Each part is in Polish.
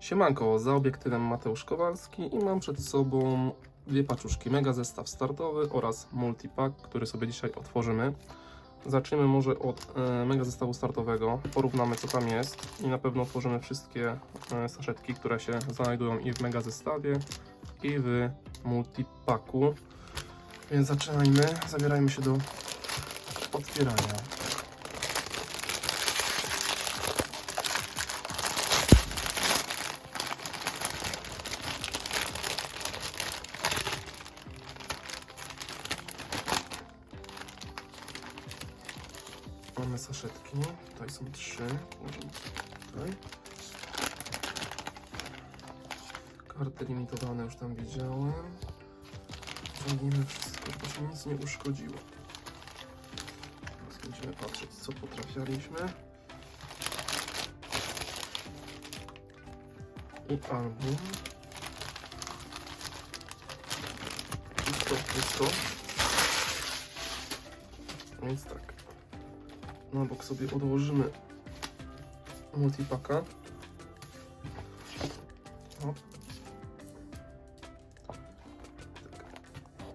Siemanko, za obiektywem Mateusz Kowalski i mam przed sobą dwie paczuszki Mega Zestaw Startowy oraz Multipack, który sobie dzisiaj otworzymy. Zaczniemy może od e, Mega Zestawu Startowego, porównamy co tam jest i na pewno otworzymy wszystkie e, saszetki, które się znajdują i w Mega Zestawie i w Multipacku. Więc zaczynajmy, zabierajmy się do otwierania. Saszetki. Tutaj są trzy. Tutaj. Karty limitowane już tam widziałem. Ciągniemy wszystko, żeby się nic nie uszkodziło. Teraz będziemy patrzeć, co potrafialiśmy. I album. Pusto, pusto. Więc tak. Na bok sobie odłożymy multipaka. O.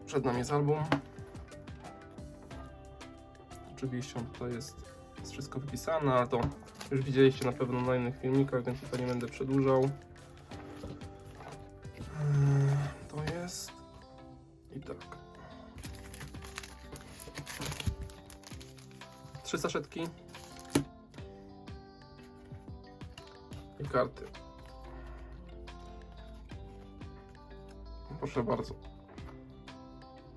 Przed nami jest album. Oczywiście tutaj jest, jest wszystko wypisane, ale to już widzieliście na pewno na innych filmikach, więc tutaj nie będę przedłużał. Trzy saszetki. I karty. Proszę bardzo.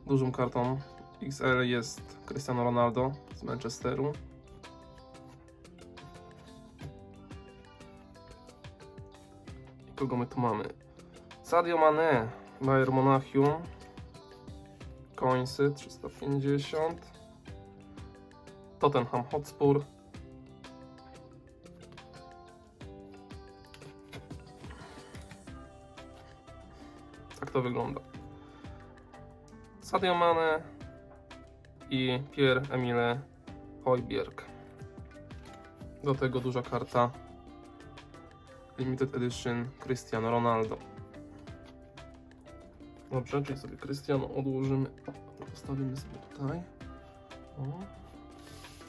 Dużą kartą XL jest Cristiano Ronaldo z Manchesteru. I kogo my tu mamy? Sadio Mane, Bayern Monachium. Coinsy 350. Tottenham Hotspur. Tak to wygląda. Sadio Mane i Pierre-Emile Hojbjerg. Do tego duża karta Limited Edition Cristiano Ronaldo. Dobrze, czyli sobie Cristiano odłożymy. Postawimy sobie tutaj. O.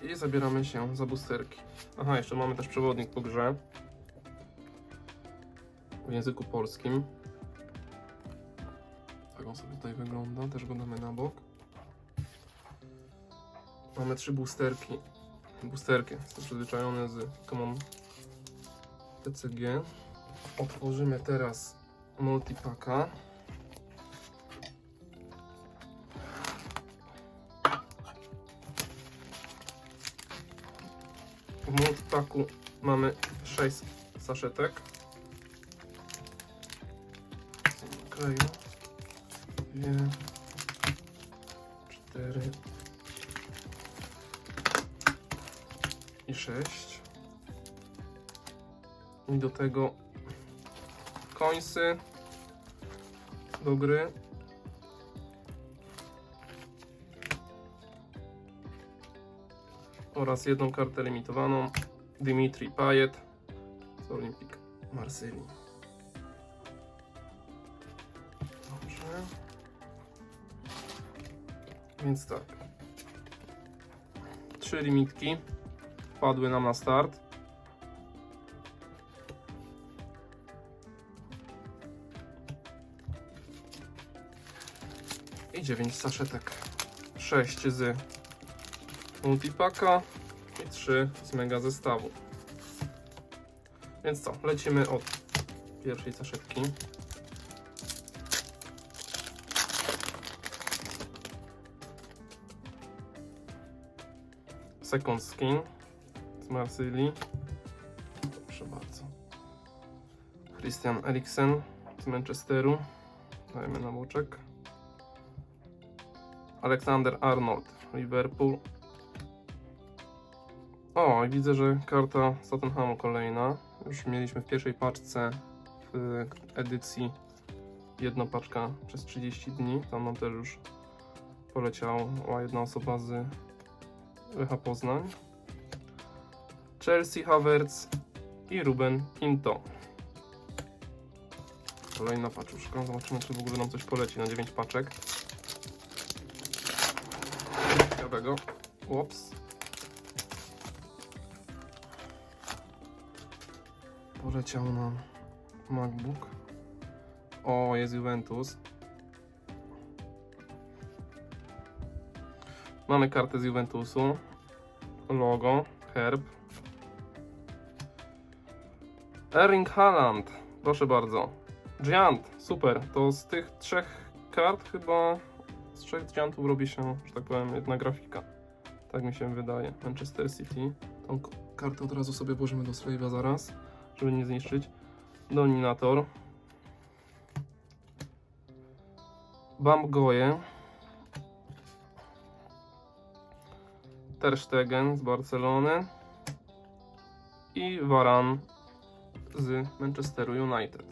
I zabieramy się za boosterki. Aha, jeszcze mamy też przewodnik po grze. W języku polskim. Tak on sobie tutaj wygląda, też go damy na bok. Mamy trzy boosterki. Boosterki, jestem przyzwyczajony z Common TCG. Otworzymy teraz multipaka. Multipaku mamy 6 saszetek. Kleju. Dwie, cztery i sześć. I do tego końsy do gry. oraz jedną kartę limitowaną Dimitri Payet z Olympique Marsylii. Dobrze. Więc tak. Trzy limitki wpadły nam na start. I 9 saszetek. 6 z multipaka 3 z mega zestawu. Więc co, lecimy od pierwszej saszetki. Second Skin z Marsylii. Proszę bardzo. Christian Eriksen z Manchesteru. Dajemy na boczek. Alexander Arnold, Liverpool. O, i widzę, że karta z Tottenhamu kolejna. Już mieliśmy w pierwszej paczce w edycji jedna paczka przez 30 dni. Tam nam też już poleciała jedna osoba z Lecha Poznań. Chelsea Havertz i Ruben Pinto. Kolejna paczuszka. Zobaczymy, czy w ogóle nam coś poleci na 9 paczek. Ciekawego. Ups. Poleciał nam MacBook. O, jest Juventus. Mamy kartę z Juventusu. Logo, herb. Erling Haaland. Proszę bardzo. Giant, super. To z tych trzech kart chyba z trzech Giantów robi się, że tak powiem, jedna grafika. Tak mi się wydaje. Manchester City. Tą kartę od razu sobie włożymy do Slave'a zaraz, żeby nie zniszczyć. Dominator. Bamgoje. Ter Stegen z Barcelony. I Varan z Manchesteru United.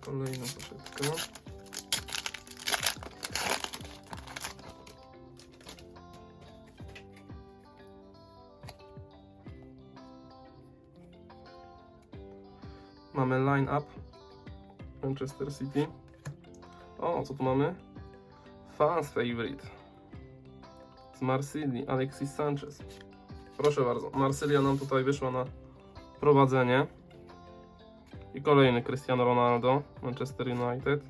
Kolejna poszytka. Mamy line-up Manchester City. O, co tu mamy? Fans favorite. Z Marsylii, Alexis Sanchez. Proszę bardzo, Marsylia nam tutaj wyszła na prowadzenie. I kolejny Cristiano Ronaldo, Manchester United.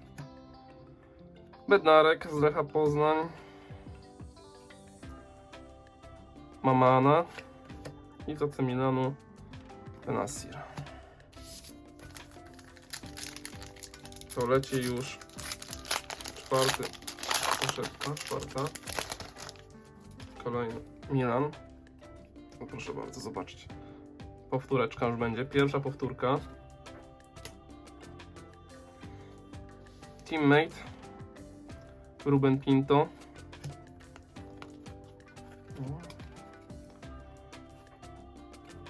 Bednarek z Lecha Poznań. Mamana. I z AC Milanu Benassir. To leci już czwarty. Poszetka, czwarta. Kolejny Milan. Proszę bardzo, zobaczcie. Powtóreczka już będzie. Pierwsza powtórka. Teammate. Ruben Pinto.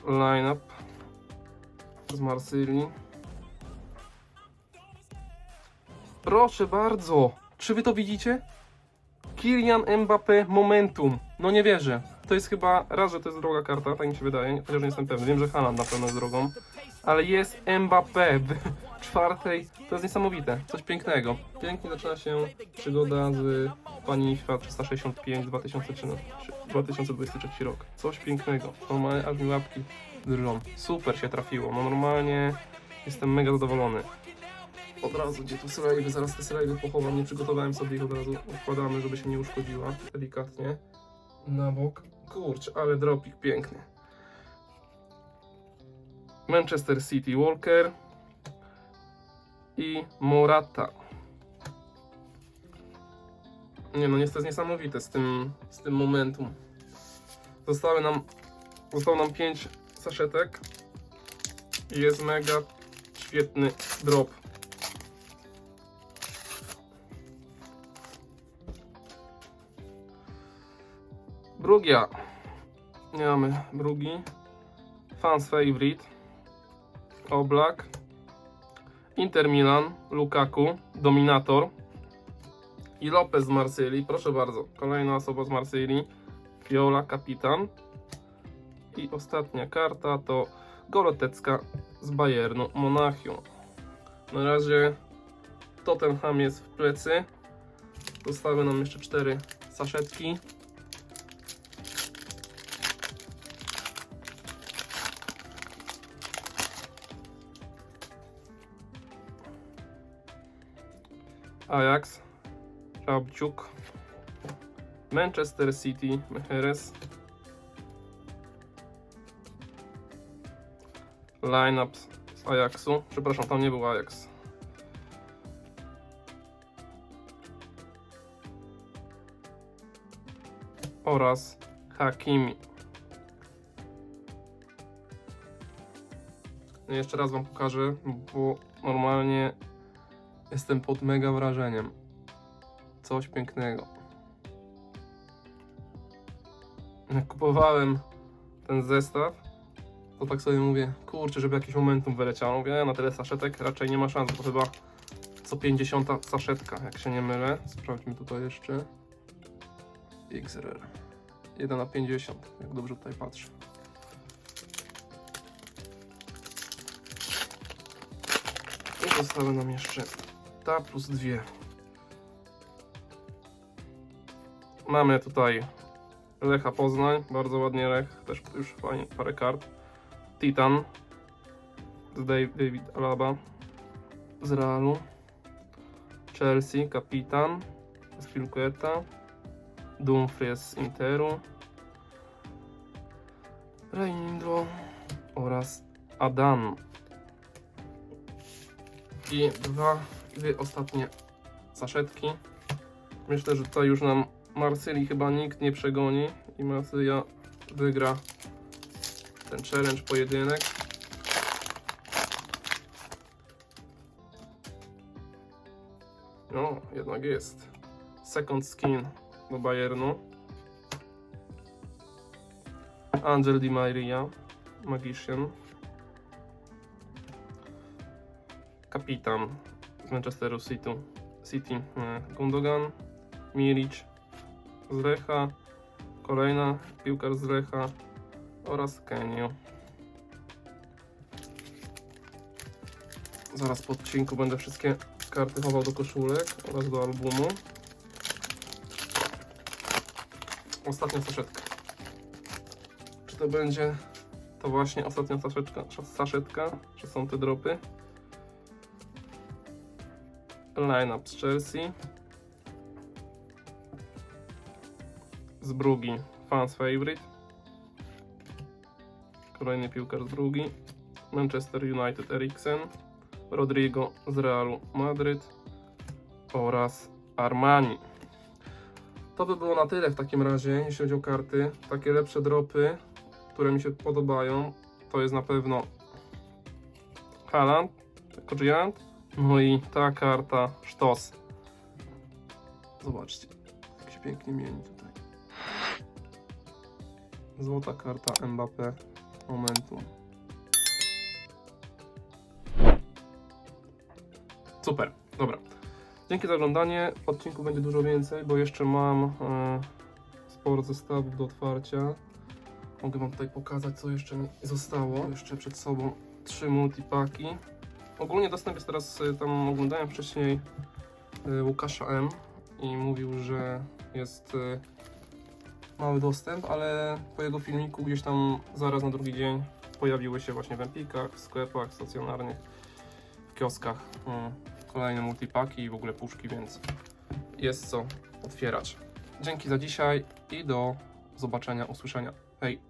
Line-up z Marsylii. Proszę bardzo! Czy wy to widzicie? Kylian Mbappé Momentum. No nie wierzę. To jest chyba, raz, że to jest droga karta, tak mi się wydaje, chociaż nie jestem pewny. Wiem, że Haaland na pewno jest drogą. Ale jest Mbappé w czwartej. To jest niesamowite. Coś pięknego. Pięknie zaczyna się przygoda z Pani Świat 365 2013 2023 rok. Coś pięknego. Normalnie aż mi łapki drżą. Super się trafiło. No normalnie jestem mega zadowolony. Od razu, gdzie tu slajdy, zaraz te slajdy pochowam, nie przygotowałem sobie ich od razu, odkładamy, żeby się nie uszkodziła, delikatnie, na bok. Kurczę, ale dropik piękny. Manchester City Walker i Morata. Nie no, jest to jest niesamowite z tym, z tym momentum. Zostały nam, zostało nam 5 saszetek jest mega świetny drop. Brugia. Nie mamy Brugi. Fans favorite. Oblak. Inter Milan. Lukaku. Dominator. I Lopez z Marsylii. Proszę bardzo. Kolejna osoba z Marsylii. Fiola, kapitan. I ostatnia karta to Golotecka z Bayernu Monachium. Na razie Tottenham jest w plecy. Zostały nam jeszcze cztery saszetki. Ajax, Rabciuk, Manchester City, Mecheres, Lineup z Ajaxu. Przepraszam, tam nie był Ajax. Oraz Hakimi. No Jeszcze raz Wam pokażę, bo normalnie Jestem pod mega wrażeniem. Coś pięknego. Jak kupowałem ten zestaw, to tak sobie mówię, kurczę, żeby jakiś momentum wyleciało. Mówię, na tyle saszetek raczej nie ma szans, bo chyba co 50 saszetka, jak się nie mylę. Sprawdźmy tutaj jeszcze. XRR. 1 na 50, jak dobrze tutaj patrzę. zostały nam jeszcze ta plus dwie. Mamy tutaj Lecha Poznań, bardzo ładnie Lech, też już fajnie, parę kart. Titan z Dave, David Alaba z Realu. Chelsea, kapitan z Pilqueta. Dumfries z Interu. Reindro oraz Adan. I dwa, dwie ostatnie saszetki. Myślę, że tutaj już nam Marsylii chyba nikt nie przegoni i Marsylia wygra ten challenge pojedynek. No, jednak jest. Second skin do Bayernu. Angel Di Maria, Magician. Kapitan Manchesteru City, City e, Gundogan. Milic z Lecha. Kolejna piłkarz z Lecha oraz Kenio. Zaraz po odcinku będę wszystkie karty chował do koszulek oraz do albumu. Ostatnia saszetka. Czy to będzie to właśnie ostatnia saszetka, saszetka? Czy są te dropy? Line-up z Chelsea. Z Brugi. Fans favorite. Kolejny piłkarz z Brugi. Manchester United Eriksen. Rodrigo z Realu Madryt oraz Armani. To by było na tyle w takim razie, jeśli chodzi o karty. Takie lepsze dropy, które mi się podobają, to jest na pewno Haaland, Kodziant, no i ta karta Sztos. Zobaczcie, jak się pięknie mieni tutaj. Złota karta Mbappé Momentum. Super, dobra. Dzięki za oglądanie. Odcinku będzie dużo więcej, bo jeszcze mam e, sporo zestawów do otwarcia. Mogę Wam tutaj pokazać, co jeszcze mi zostało. Jeszcze przed sobą trzy multipaki. Ogólnie dostęp jest teraz, e, tam oglądałem wcześniej e, Łukasza M i mówił, że jest e, mały dostęp, ale po jego filmiku gdzieś tam zaraz na drugi dzień pojawiły się właśnie w Empikach, w sklepach stacjonarnych, w kioskach kolejne multipaki i w ogóle puszki, więc jest co otwierać. Dzięki za dzisiaj i do zobaczenia, usłyszenia. Hej!